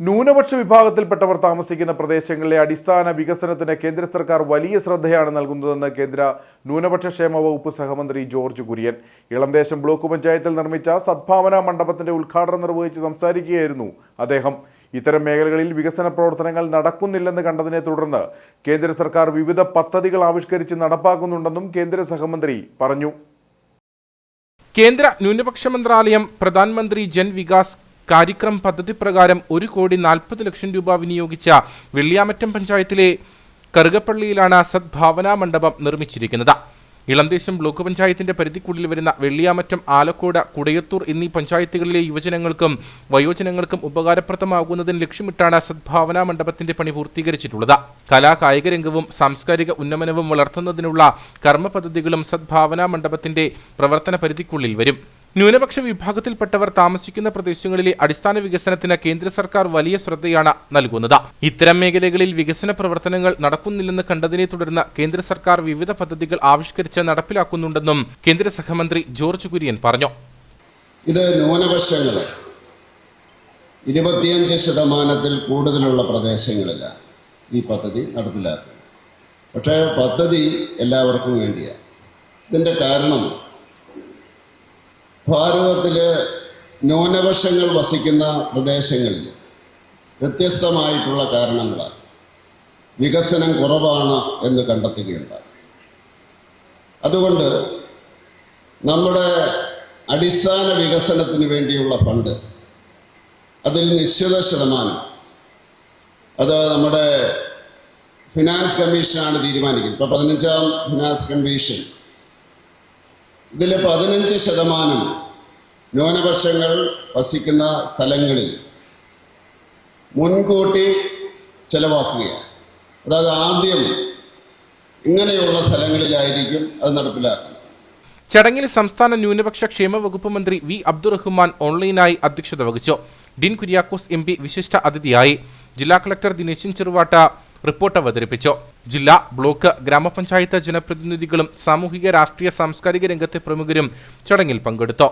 ന്യൂനപക്ഷ വിഭാഗത്തിൽപ്പെട്ടവർ താമസിക്കുന്ന പ്രദേശങ്ങളിലെ അടിസ്ഥാന വികസനത്തിന് കേന്ദ്ര സർക്കാർ വലിയ ശ്രദ്ധയാണ് നൽകുന്നതെന്ന് കേന്ദ്ര ന്യൂനപക്ഷ ക്ഷേമ വകുപ്പ് സഹമന്ത്രി ജോർജ് കുര്യൻ. ഇളന്തേശം ബ്ലോക്ക് പഞ്ചായത്തിൽ നിർമ്മിച്ച സദ്ഭാവന മണ്ഡപത്തിന്റെ ഉദ്ഘാടനം നിർവഹിച്ച് സംസാരിക്കുകയായിരുന്നു അദ്ദേഹം. ഇത്തരം മേഖലകളിൽ വികസന പ്രവർത്തനങ്ങൾ നടക്കുന്നില്ലെന്ന് കണ്ടതിനെ തുടർന്ന് കേന്ദ്ര സർക്കാർ വിവിധ പദ്ധതികൾ ആവിഷ്കരിച്ച് നടപ്പാക്കുന്നുണ്ടെന്നും കേന്ദ്ര സഹമന്ത്രി പറഞ്ഞു. കേന്ദ്ര ന്യൂനപക്ഷ മന്ത്രാലയം പ്രധാനമന്ത്രി ജൻ വികാസ് കാര്യക്രം പദ്ധതി പ്രകാരം ഒരു കോടി നാൽപ്പത് ലക്ഷം രൂപ വിനിയോഗിച്ച വെള്ളിയാമറ്റം പഞ്ചായത്തിലെ കറുകപ്പള്ളിയിലാണ് സദ്ഭാവനാ മണ്ഡപം നിർമ്മിച്ചിരിക്കുന്നത്. ഇളന്തേശം ബ്ലോക്ക് പഞ്ചായത്തിന്റെ പരിധിക്കുള്ളിൽ വരുന്ന വെള്ളിയാമറ്റം ആലക്കോട് കുടയത്തൂർ എന്നീ പഞ്ചായത്തുകളിലെ യുവജനങ്ങൾക്കും വയോജനങ്ങൾക്കും ഉപകാരപ്രദമാകുന്നതിന് ലക്ഷ്യമിട്ടാണ് സദ്ഭാവനാ മണ്ഡപത്തിന്റെ പണി പൂർത്തീകരിച്ചിട്ടുള്ളത്. കലാ കായിക രംഗവും സാംസ്കാരിക ഉന്നമനവും വളർത്തുന്നതിനുള്ള കർമ്മ പദ്ധതികളും സദ്ഭാവനാ മണ്ഡപത്തിന്റെ പ്രവർത്തന പരിധിക്കുള്ളിൽ വരും. ന്യൂനപക്ഷ വിഭാഗത്തിൽപ്പെട്ടവർ താമസിക്കുന്ന പ്രദേശങ്ങളിലെ അടിസ്ഥാന വികസനത്തിന് കേന്ദ്ര സർക്കാർ വലിയ ശ്രദ്ധയാണ് നൽകുന്നത്. ഇത്തരം മേഖലകളിൽ വികസന പ്രവർത്തനങ്ങൾ നടക്കുന്നില്ലെന്ന് കണ്ടതിനെ തുടർന്ന് കേന്ദ്ര സർക്കാർ വിവിധ പദ്ധതികൾ ആവിഷ്കരിച്ച് നടപ്പിലാക്കുന്നുണ്ടെന്നും കേന്ദ്ര സഹമന്ത്രി ജോർജ് കുര്യൻ പറഞ്ഞു. ഇത് ന്യൂനപക്ഷങ്ങൾ ഇരുപത്തിയഞ്ച് ശതമാനത്തിൽ കൂടുതലുള്ള പ്രദേശങ്ങളിലാണ് ഈ പദ്ധതി നടപ്പിലാക്കുന്നത്. പക്ഷേ പദ്ധതി എല്ലാവർക്കും വേണ്ടിയാണ് ഇതിന്റെ കാരണം ഭാരതത്തിലെ ന്യൂനപക്ഷങ്ങൾ വസിക്കുന്ന പ്രദേശങ്ങളിൽ വ്യത്യസ്തമായിട്ടുള്ള കാരണങ്ങളാൽ വികസനം കുറവാണ് എന്ന് കണ്ടെത്തുകയുണ്ടായി. അതുകൊണ്ട് നമ്മുടെ അടിസ്ഥാന വികസനത്തിന് വേണ്ടിയുള്ള ഫണ്ട് അതിൽ നിശ്ചിത ശതമാനം അത് നമ്മുടെ ഫിനാൻസ് കമ്മീഷനാണ് തീരുമാനിക്കുന്നത്. ഇപ്പോൾ പതിനഞ്ചാം ഫിനാൻസ് കമ്മീഷൻ ഇതിൽ പതിനഞ്ച് ശതമാനം ന്യൂനപക്ഷങ്ങൾ വസിക്കുന്ന സ്ഥലങ്ങളിൽ മുൻകൂട്ടി ചെലവാക്കുകയാണ്. അതായത് ആദ്യം ഇങ്ങനെയുള്ള സ്ഥലങ്ങളിലായിരിക്കും അത് നടപ്പിലാക്കുന്നത്. ചടങ്ങിൽ സംസ്ഥാന ന്യൂനപക്ഷ ക്ഷേമ വകുപ്പ് മന്ത്രി വി അബ്ദുറഹ്മാൻ ഓൺലൈനായി അധ്യക്ഷത വഹിച്ചു. ഡിൻ കുര്യാക്കോസ് എം വിശിഷ്ട അതിഥിയായി. ജില്ലാ കളക്ടർ ദിനേശൻ ചെറുവാട്ട റിപ്പോർട്ട് അവതരിപ്പിച്ചു. ജില്ലാ ബ്ലോക്ക് ഗ്രാമപഞ്ചായത്ത് ജനപ്രതിനിധികളും സാമൂഹിക രാഷ്ട്രീയ സാംസ്കാരിക രംഗത്തെ പ്രമുഖരും ചടങ്ങിൽ പങ്കെടുത്തു.